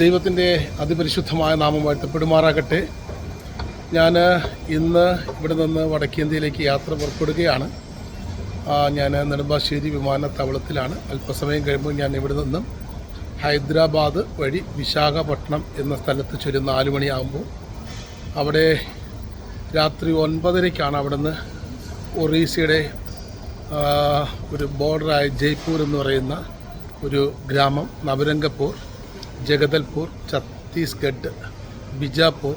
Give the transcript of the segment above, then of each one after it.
ദൈവത്തിന്റെ അതിപരിശുദ്ധമായ നാമം വാഴ്ത്തപ്പെടുമാറാകട്ടെ ഞാൻ ഇന്ന് ഇവിടെ നിന്ന് വടക്കേന്ത്യയിലേക്ക് യാത്ര പുറപ്പെടുകയാണ്. ഞാൻ നെടുമ്പാശ്ശേരി വിമാനത്താവളത്തിലാണ്. അല്പസമയം കഴിയുമ്പോൾ ഞാൻ ഇവിടെ നിന്നും ഹൈദരാബാദ് വഴി വിശാഖപട്ടണം എന്ന സ്ഥലത്ത് ചുരു നാല് മണിയാകുമ്പോൾ അവിടെ രാത്രി ഒൻപതരയ്ക്കാണ് അവിടെ നിന്ന് ഒറീസയുടെ ഒരു ബോർഡറായ ജയ്പൂർ എന്ന് പറയുന്ന ഒരു ഗ്രാമം നവരംഗപൂർ ജഗദൽപൂർ ഛത്തീസ്ഗഡ് ബിജാപൂർ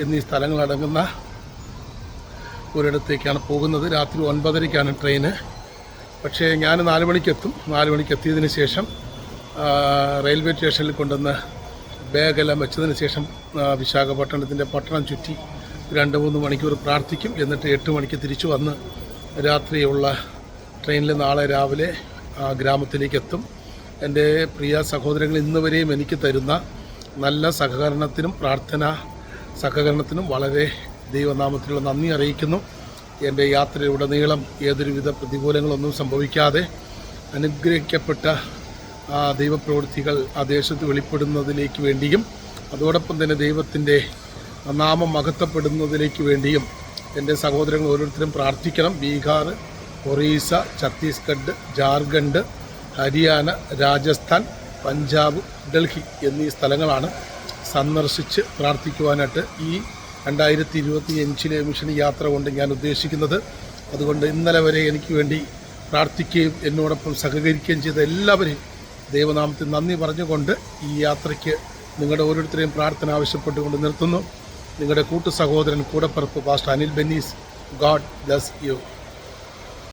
എന്നീ സ്ഥലങ്ങളടങ്ങുന്ന ഒരിടത്തേക്കാണ് പോകുന്നത്. രാത്രി ഒൻപതരയ്ക്കാണ് ട്രെയിന്. പക്ഷേ ഞാൻ നാല് മണിക്കെത്തും. നാല് മണിക്കെത്തിയതിന് ശേഷം റെയിൽവേ സ്റ്റേഷനിൽ കൊണ്ടുവന്ന് ബാഗെല്ലാം വെച്ചതിന് ശേഷം വിശാഖപട്ടണത്തിന്റെ പട്ടണം ചുറ്റി രണ്ട് മൂന്ന് മണിക്കൂർ പ്രാർത്ഥിക്കും. എന്നിട്ട് എട്ട് മണിക്ക് തിരിച്ചു വന്ന് രാത്രിയുള്ള ട്രെയിനിൽ നാളെ രാവിലെ ഗ്രാമത്തിലേക്ക് എത്തും. എന്റെ പ്രിയ സഹോദരങ്ങൾ ഇന്ന് വരെയും എനിക്ക് തരുന്ന നല്ല സഹകരണത്തിനും പ്രാർത്ഥന സഹകരണത്തിനും വളരെ ദൈവനാമത്തിലുള്ള നന്ദി അറിയിക്കുന്നു. എന്റെ യാത്രയിലുടനീളം ഏതൊരുവിധ പ്രതികൂലങ്ങളൊന്നും സംഭവിക്കാതെ അനുഗ്രഹിക്കപ്പെട്ട ആ ദൈവപ്രവൃത്തികൾ ആ ദേശത്ത് വെളിപ്പെടുന്നതിലേക്ക് വേണ്ടിയും അതോടൊപ്പം തന്നെ ദൈവത്തിന്റെ നാമം മഹത്വപ്പെടുന്നതിലേക്ക് വേണ്ടിയും എന്റെ സഹോദരങ്ങൾ ഓരോരുത്തരും പ്രാർത്ഥിക്കണം. ബീഹാർ ഒറീസ ഛത്തീസ്ഗഡ് ജാർഖണ്ഡ് ഹരിയാന രാജസ്ഥാൻ പഞ്ചാബ് ഡൽഹി എന്നീ സ്ഥലങ്ങളാണ് സന്ദർശിച്ച് പ്രാർത്ഥിക്കുവാനായിട്ട് ഈ രണ്ടായിരത്തി ഇരുപത്തി അഞ്ചിലെ മിഷൻ യാത്ര കൊണ്ട് ഞാൻ ഉദ്ദേശിക്കുന്നത്. അതുകൊണ്ട് ഇന്നലെ വരെ എനിക്ക് വേണ്ടി പ്രാർത്ഥിക്കുകയും എന്നോടൊപ്പം സഹകരിക്കുകയും ചെയ്ത എല്ലാവരെയും ദൈവനാമത്തിൽ നന്ദി പറഞ്ഞുകൊണ്ട് ഈ യാത്രയ്ക്ക് നിങ്ങളുടെ ഓരോരുത്തരെയും പ്രാർത്ഥന ആവശ്യപ്പെട്ടുകൊണ്ട് നിർത്തുന്നു. നിങ്ങളുടെ കൂട്ടു സഹോദരൻ കൂടപ്പറപ്പ് pastor Anil Bennis God bless you.